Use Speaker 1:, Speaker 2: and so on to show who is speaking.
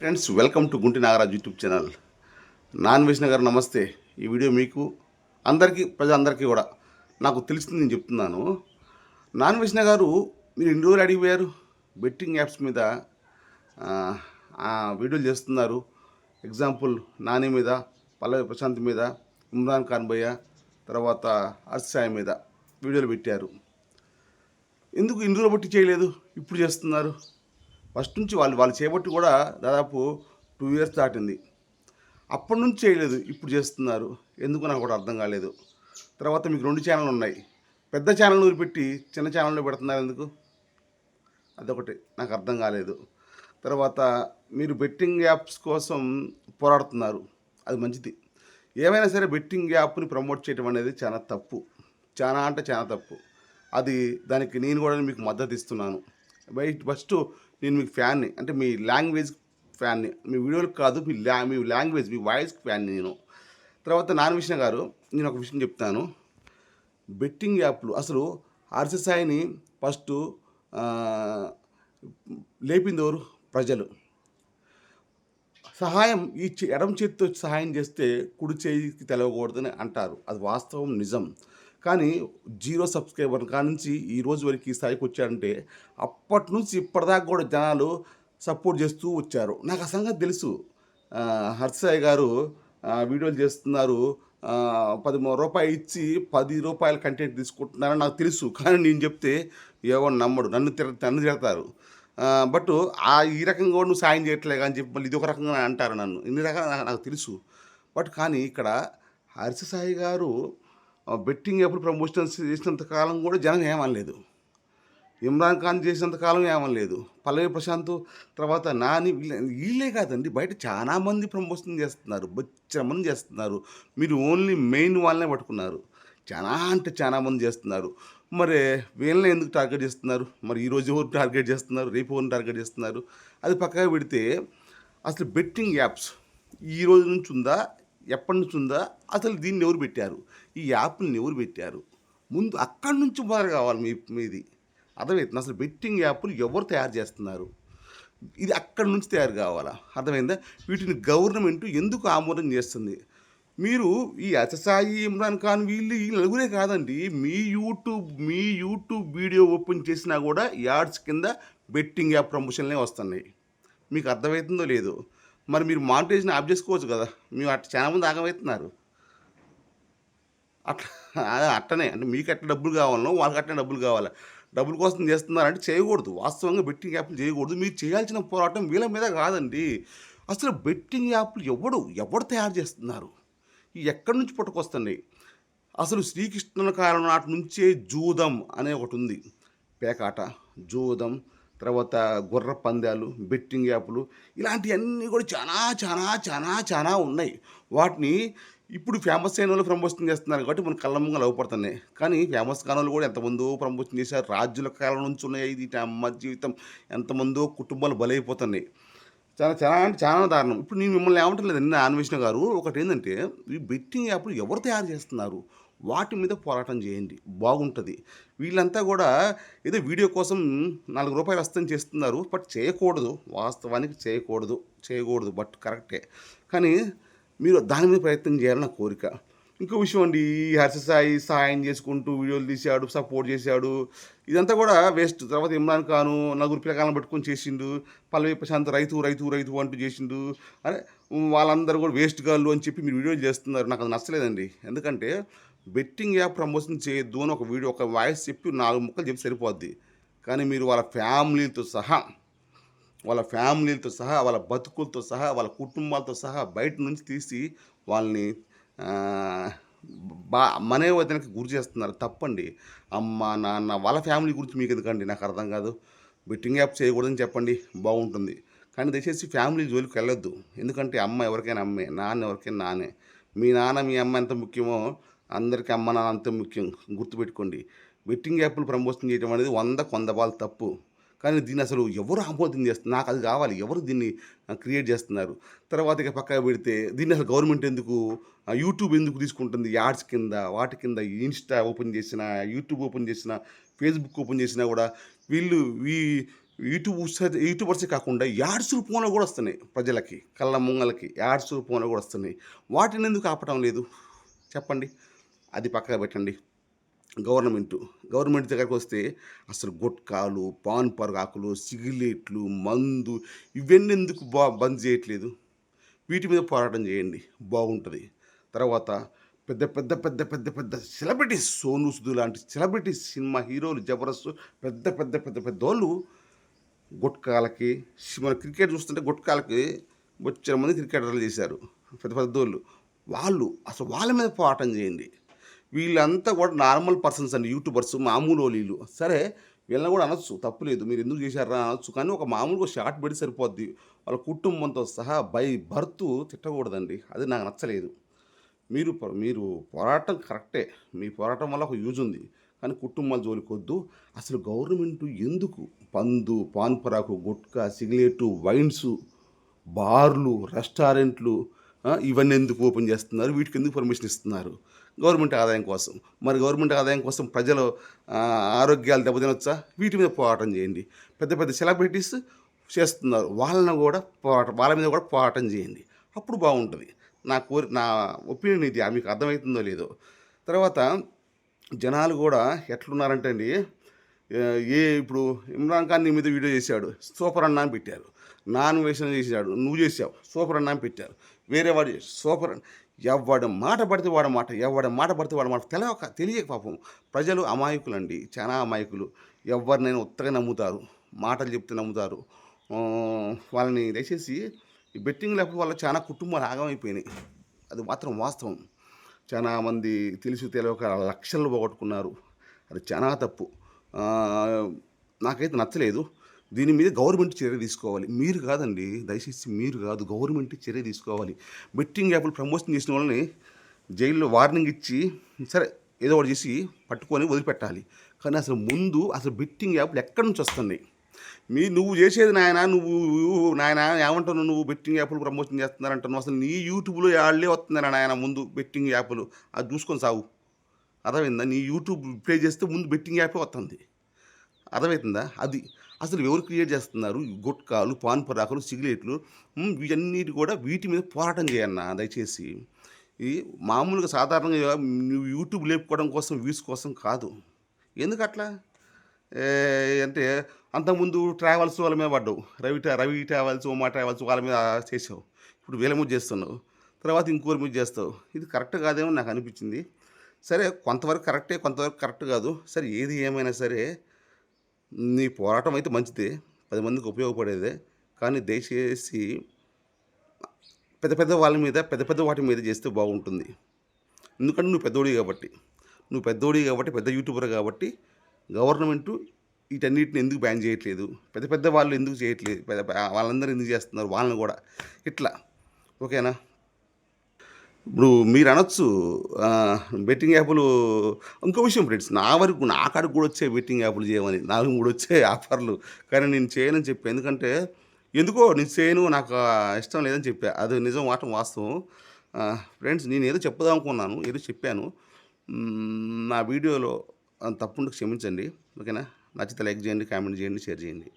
Speaker 1: Friends welcome to Gunti Nagaraj YouTube channel non వేసిన గారు నమస్తే. ఈ వీడియో మీకు అందరికీ ప్రజలందరికీ కూడా నాకు తెలిసింది నేను చెప్తున్నాను. నాన్ వేసిన గారు మీరు ఎన్ని రోజులు అడిగిపోయారు బెట్టింగ్ యాప్స్ మీద వీడియోలు చేస్తున్నారు. ఎగ్జాంపుల్ నాని మీద పల్లవి ప్రశాంత్ మీద ఇమ్రాన్ ఖాన్ భయ్య తర్వాత అర్సాయి మీద వీడియోలు పెట్టారు. ఎందుకు ఇన్ని రోజులు బట్టి చేయలేదు? ఇప్పుడు చేస్తున్నారు. ఫస్ట్ నుంచి వాళ్ళు వాళ్ళు చేపట్టి కూడా దాదాపు టూ ఇయర్స్ దాటింది. అప్పటి నుంచి చేయలేదు ఇప్పుడు చేస్తున్నారు. ఎందుకు నాకు కూడా అర్థం కాలేదు. తర్వాత మీకు రెండు ఛానళ్ళు ఉన్నాయి. పెద్ద ఛానల్ పెట్టి చిన్న ఛానల్లో పెడుతున్నారు ఎందుకు? అదొకటి నాకు అర్థం కాలేదు. తర్వాత మీరు బెట్టింగ్ యాప్స్ కోసం పోరాడుతున్నారు. అది మంచిది. ఏమైనా సరే బెట్టింగ్ యాప్ని ప్రమోట్ చేయడం అనేది చాలా తప్పు. చాలా అంటే చాలా తప్పు. అది దానికి నేను కూడా మీకు మద్దతు ఇస్తున్నాను. బయట ఫస్ట్ నేను మీకు ఫ్యాన్ని అంటే మీ లాంగ్వేజ్ ఫ్యాన్ని మీ వీడియోలు కాదు మీ లా మీ లాంగ్వేజ్ మీ వాయిస్కి ఫ్యాన్ని నేను. తర్వాత నాన్ విష్ణు గారు నేను ఒక విషయం చెప్తాను. బెట్టింగ్ యాప్లు అసలు ఆర్సీసాయిని ఫస్ట్ లేపింది ఎవరు? ప్రజలు. సహాయం ఈ ఎడమ చేతితో సహాయం చేస్తే కుడి చేయికి తెలవకూడదని అంటారు. అది వాస్తవం నిజం. కానీ జీరో సబ్స్క్రైబర్ కానుంచి ఈ రోజు వరకు ఈ స్థాయికి వచ్చారంటే అప్పటి నుంచి ఇప్పటిదాకా కూడా జనాలు సపోర్ట్ చేస్తూ వచ్చారు. నాకు ఆ సంగతి తెలుసు. హర్షయ్య గారు వీడియోలు చేస్తున్నారు. పది రూపాయలు ఇచ్చి పది రూపాయల కంటెంట్ తీసుకుంటున్నారని నాకు తెలుసు. కానీ నేను చెప్తే ఎవరు నమ్మడు. నన్ను తిర నన్ను తిడతారు. బట్ ఆ ఈ రకంగా కూడా నువ్వు సాయం చేయట్లేదు అని చెప్పి మళ్ళీ ఇది ఒక రకంగా అంటారు నన్ను. ఇన్ని రకాలు నాకు- నాకు తెలుసు. బట్ కానీ ఇక్కడ హర్ష సాయి గారు బెట్టింగ్ ఎప్పుడు ప్రమోషన్స్ చేసినంత కాలం కూడా జనం ఏమనలేదు. ఇమ్రాన్ ఖాన్ చేసినంత కాలం ఏమనలేదు. పల్లవి ప్రశాంత్ తర్వాత నాని వీళ్ళ- వీళ్ళే కాదండి బయట చాలామంది ప్రమోషన్ చేస్తున్నారు బొచ్చ మంది చేస్తున్నారు. మీరు ఓన్లీ మెయిన్ వాళ్ళనే పట్టుకున్నారు. చాలా అంటే చాలా మంది చేస్తున్నారు. మరి వీళ్ళని ఎందుకు టార్గెట్ చేస్తున్నారు? మరి ఈరోజు ఎవరు టార్గెట్ చేస్తున్నారు? రేపు ఎవరు టార్గెట్ చేస్తున్నారు? అది పక్కగా పెడితే అసలు బెట్టింగ్ యాప్స్ ఈ రోజు నుంచి ఉందా? ఎప్పటి నుంచి ఉందా అసలు దీన్ని ఎవరు పెట్టారు? ఈ యాప్ని ఎవరు పెట్టారు? ముందు అక్కడి నుంచి మొదలు కావాలి మీ మీది. అర్థమవుతుంది అసలు బెట్టింగ్ యాప్లు ఎవరు తయారు చేస్తున్నారు? ఇది అక్కడి నుంచి తయారు కావాలా? అర్థమైందా? వీటిని గవర్నమెంట్ ఎందుకు ఆమోదం చేస్తుంది? మీరు ఈ అతసాయి ఇమ్రాన్ ఖాన్ వీళ్ళు ఈ నలుగురే కాదండి. మీ యూట్యూబ్ మీ యూట్యూబ్ వీడియో ఓపెన్ చేసినా కూడా యాడ్స్ కింద బెట్టింగ్ యాప్ ప్రమోషన్లే వస్తున్నాయి. మీకు అర్థమవుతుందో లేదో? మరి మీరు మానిటైజేషన్ ఆఫ్ చేసుకోవచ్చు కదా. మేము అట్లా చాలా మంది ఆగమవుతున్నారు. అట్లా అట్టనే అంటే మీకు అట్లా డబ్బులు కావాలనో వాళ్ళకి అట్లా డబ్బులు కావాలి. డబ్బుల కోసం చేస్తున్నారంటే చేయకూడదు. వాస్తవంగా బెట్టింగ్ యాప్లు చేయకూడదు. మీరు చేయాల్సిన పోరాటం వీళ్ళ మీద కాదండి. అసలు బెట్టింగ్ యాప్లు ఎవడు ఎవడు తయారు చేస్తున్నారు? ఎక్కడి నుంచి పుట్టుకొస్తున్నాయి? అసలు శ్రీకృష్ణుల కాలం నాటి నుంచే జూదం అనే ఒకటి ఉంది. పేకాట జూదం తర్వాత గుర్ర పందాలు బెట్టింగ్ యాప్లు ఇలాంటివన్నీ కూడా చాలా చాలా చాలా చాలా ఉన్నాయి. వాటిని ఇప్పుడు ఫేమస్ అయిన వాళ్ళు ప్రమోషన్ చేస్తున్నారు కాబట్టి మన కళ్ళ ముంగలు అవపడుతున్నాయి. కానీ ఫేమస్ కాని వాళ్ళు కూడా ఎంతమందో ప్రమోషన్ చేశారు. రాజుల కాలం నుంచి ఉన్నాయి ఇది. అమ్మ జీవితం ఎంతమందో కుటుంబాలు బలైపోతున్నాయి. చాలా చాలా అంటే చాలా దారుణం. ఇప్పుడు నేను మిమ్మల్ని ఏమంటలేదు. నిన్న అన్వేషణ గారు ఒకటి ఏంటంటే ఈ బెట్టింగ్ యాప్లు ఎవరు తయారు చేస్తున్నారు? వాటి మీద పోరాటం చేయండి. బాగుంటుంది. వీళ్ళంతా కూడా ఏదో వీడియో కోసం నాలుగు రూపాయలు వస్తుందని చేస్తున్నారు. బట్ చేయకూడదు. వాస్తవానికి చేయకూడదు. చేయకూడదు. బట్ కరెక్టే. కానీ మీరు దాని మీద ప్రయత్నం చేయాలని నా కోరిక. ఇంకో విషయం అండి ఈ హర్ష సాయి సహాయం చేసుకుంటూ వీడియోలు తీశాడు సపోర్ట్ చేశాడు. ఇదంతా కూడా వేస్ట్. తర్వాత ఇమ్రాన్ ఖాను నలుగురు పిల్లకాలను పెట్టుకొని చేసిండు. పల్లవి ప్రశాంత్ రైతు రైతు రైతు అంటూ చేసిండు. అరే వాళ్ళందరూ కూడా వేస్ట్ గాళ్ళు అని చెప్పి మీరు వీడియోలు చేస్తున్నారు. నాకు అది నచ్చలేదండి. ఎందుకంటే బెట్టింగ్ యాప్ ప్రమోషన్ చేయొద్దు అని ఒక వీడియో ఒక వాయిస్ చెప్పి నాలుగు ముక్కలు చెప్పి సరిపోద్ది. కానీ మీరు వాళ్ళ ఫ్యామిలీతో సహా వాళ్ళ ఫ్యామిలీలతో సహా వాళ్ళ బతుకులతో సహా వాళ్ళ కుటుంబాలతో సహా బయట నుంచి తీసి వాళ్ళని బా మనే మనోవేదనకి గురి చేస్తున్నారు. తప్పండి. అమ్మ నాన్న వాళ్ళ ఫ్యామిలీ గురించి మీకు ఎందుకండి నాకు అర్థం కాదు. బెట్టింగ్ యాప్ చేయకూడదని చెప్పండి. బాగుంటుంది. కానీ దయచేసి ఫ్యామిలీ జోలికి వెళ్ళొద్దు. ఎందుకంటే అమ్మ ఎవరికైనా అమ్మే నాన్న ఎవరికైనా నానే. మీ నాన్న మీ అమ్మ ఎంత ముఖ్యమో అందరికీ అమ్మ నాన్న అంత ముఖ్యం. గుర్తుపెట్టుకోండి. బెట్టింగ్ యాప్లు ప్రమోషన్ చేయడం అనేది వంద కొంద తప్పు. కానీ దీన్ని అసలు ఎవరు ఆమోదం చేస్తున్నారు నాకు అది కావాలి ఎవరు దీన్ని క్రియేట్ చేస్తున్నారు? తర్వాత ఇక పక్కన పెడితే దీన్ని అసలు గవర్నమెంట్ ఎందుకు యూట్యూబ్ ఎందుకు తీసుకుంటుంది? యాడ్స్ కింద వాటి కింద ఇన్స్టా ఓపెన్ చేసిన యూట్యూబ్ ఓపెన్ చేసిన ఫేస్బుక్ ఓపెన్ చేసినా కూడా వీళ్ళు ఈ యూట్యూబ్ యూట్యూబర్సే కాకుండా యాడ్స్ రూపంలో కూడా వస్తున్నాయి ప్రజలకి కళ్ళ ముంగలకి యాడ్స్ రూపంలో కూడా వస్తున్నాయి. వాటిని ఎందుకు ఆపటం లేదు? చెప్పండి. అది పక్కగా పెట్టండి. గవర్నమెంట్ గవర్నమెంట్ దగ్గరకు వస్తే అసలు గుట్కాలు పాన్ పరాకులు సిగరెట్లు మందు ఇవన్నీ ఎందుకు బా బంద్ చేయట్లేదు? వీటి మీద పోరాటం చేయండి బాగుంటుంది. తర్వాత పెద్ద పెద్ద పెద్ద పెద్ద పెద్ద సెలబ్రిటీస్ సోను సుధు లాంటి సెలబ్రిటీస్ సినిమా హీరోలు జబర్దస్త్ పెద్ద పెద్ద పెద్ద పెద్ద వాళ్ళు గుట్కాలకి మన క్రికెట్ చూస్తుంటే గుట్కాలకి వచ్చిన మంది క్రికెటర్లు చేశారు. పెద్ద పెద్దోళ్ళు వాళ్ళు అసలు వాళ్ళ మీద పోరాటం చేయండి. వీళ్ళంతా కూడా నార్మల్ పర్సన్స్ అండి యూట్యూబర్స్ మామూలు వీళ్ళు సరే వీళ్ళని కూడా అనొచ్చు తప్పులేదు మీరు ఎందుకు చేశారా అనొచ్చు. కానీ ఒక మామూలుగా షార్ట్ పెడితే సరిపోద్ది. వాళ్ళ కుటుంబంతో సహా బై బర్త్ తిట్టకూడదండి అది నాకు నచ్చలేదు. మీరు మీరు పోరాటం కరెక్టే మీ పోరాటం వల్ల ఒక యూజ్ ఉంది. కానీ కుటుంబాల జోలికొద్దు అసలు గవర్నమెంట్ ఎందుకు పందు పాన్పరాకు గుట్కా సిగరెట్టు వైన్స్ బార్లు రెస్టారెంట్లు ఇవన్నీ ఎందుకు ఓపెన్ చేస్తున్నారు? వీటికి ఎందుకు పర్మిషన్ ఇస్తున్నారు? గవర్నమెంట్ ఆదాయం కోసం. మరి గవర్నమెంట్ ఆదాయం కోసం ప్రజలు ఆరోగ్యాలు దెబ్బతినొచ్చా? వీటి మీద పోరాటం చేయండి. పెద్ద పెద్ద సెలబ్రిటీస్ చేస్తున్నారు. వాళ్ళని కూడా పోరాటం వాళ్ళ మీద కూడా పోరాటం చేయండి. అప్పుడు బాగుంటుంది. నా కోరి నా ఒపీనియన్ ఇది. మీకు అర్థమవుతుందో లేదో. తర్వాత జనాలు కూడా ఎట్లున్నారంటే అండి ఏ ఏ ఇప్పుడు ఇమ్రాన్ ఖాన్ నీ మీద వీడియో చేశాడు. సూపర్ అన్న అని పెట్టారు. నాన్ వేషన్ చేశాడు. నువ్వు చేసావు సూపర్ అన్న అని పెట్టారు. వేరే వాడు చేశాడు. సూపర్ అన్న ఎవడు మాట పడితే వాడ మాట ఎవడు మాట పడితే వాడ మాట. తెలియక తెలియక పాపం. ప్రజలు అమాయకులండి చాలా అమాయకులు. ఎవరినైనా ఉత్తగా నమ్ముతారు మాటలు చెప్తే నమ్ముతారు. వాళ్ళని దయచేసి ఈ బెట్టింగ్ లేకపోతే వాళ్ళ చాలా కుటుంబాలు ఆగమైపోయినాయి అది మాత్రం వాస్తవం. చాలా మంది తెలిసి తెలియక లక్షలు పోగొట్టుకున్నారు. అది చాలా తప్పు. నాకైతే నచ్చలేదు. దీని మీద గవర్నమెంట్ చర్య తీసుకోవాలి. మీరు కాదండి దయచేసి మీరు కాదు గవర్నమెంట్ చర్య తీసుకోవాలి. బెట్టింగ్ యాప్లు ప్రమోషన్ చేసిన వాళ్ళని జైల్లో వార్నింగ్ ఇచ్చి సరే ఏదో ఒకటి చేసి పట్టుకొని వదిలిపెట్టాలి. కానీ అసలు ముందు అసలు బెట్టింగ్ యాప్లు ఎక్కడి నుంచి వస్తున్నాయి? మీ నువ్వు చేసేది నాయన నువ్వు నాయన ఏమంటావు నువ్వు బెట్టింగ్ యాప్లు ప్రమోషన్ చేస్తున్నారంటున్నావు. అసలు నీ యూట్యూబ్లో వాళ్ళే వస్తున్నారా నాయన ముందు బెట్టింగ్ యాప్లు? అది చూసుకొని సాగు. అర్థమైందా? నీ యూట్యూబ్ ప్లే చేస్తే ముందు బెట్టింగ్ యాపే వస్తుంది. అర్థమవుతుందా? అది అసలు ఎవరు క్రియేట్ చేస్తున్నారు? ఈ గుట్కాలు పాన్ పరాకులు సిగరెట్లు వీటన్నిటి కూడా వీటి మీద పోరాటం చేయన్న దయచేసి. ఈ మామూలుగా సాధారణంగా నువ్వు యూట్యూబ్ లేపుకోవడం కోసం వ్యూస్ కోసం కాదు. ఎందుకు అట్లా అంటే అంతకుముందు ట్రావెల్స్ వాళ్ళ మీద పడ్డావు. రవి ట్రా- రవి ట్రావెల్స్ ఉమా ట్రావెల్స్ వాళ్ళ మీద చేసావు ఇప్పుడు వేల మీద చేస్తున్నావు. తర్వాత ఇంకోరి మీద చేస్తావు. ఇది కరెక్ట్ కాదేమో నాకు అనిపించింది. సరే కొంతవరకు కరెక్టే కొంతవరకు కరెక్ట్ కాదు. సరే ఏది ఏమైనా సరే నీ పోరాటం అయితే మంచిదే. పది మందికి ఉపయోగపడేదే. కానీ దయచేసి పెద్ద పెద్ద వాళ్ళ మీద పెద్ద పెద్ద వాటి మీద చేస్తే బాగుంటుంది. ఎందుకంటే నువ్వు పెద్దోడి కాబట్టి. నువ్వు పెద్దోడి కాబట్టి పెద్ద యూట్యూబర్ కాబట్టి గవర్నమెంట్ వీటన్నిటిని ఎందుకు బ్యాన్ చేయట్లేదు? పెద్ద పెద్ద వాళ్ళు ఎందుకు చేయట్లేదు? పెద్ద వాళ్ళందరూ ఎందుకు చేస్తున్నారు? వాళ్ళని కూడా. ఇట్లా. ఓకేనా? ఇప్పుడు మీరు అనొచ్చు బెట్టింగ్ యాప్లు ఇంకో విషయం ఫ్రెండ్స్ నా వరకు నా కాడికి కూడా వచ్చే బెట్టింగ్ యాప్లు చేయమని నాకు కూడా వచ్చే ఆఫర్లు కానీ నేను చేయనని చెప్పాను ఎందుకంటే ఎందుకో నేను చేయను నాకు ఇష్టం లేదని చెప్పా అది నిజం వాటం వాస్తవం. ఫ్రెండ్స్ నేను ఏదో చెప్పుదాం అనుకున్నాను ఏదో చెప్పాను. నా వీడియోలో తప్పుంటే క్షమించండి ఓకేనా? నచ్చితే లైక్ చేయండి కామెంట్ చేయండి షేర్ చేయండి.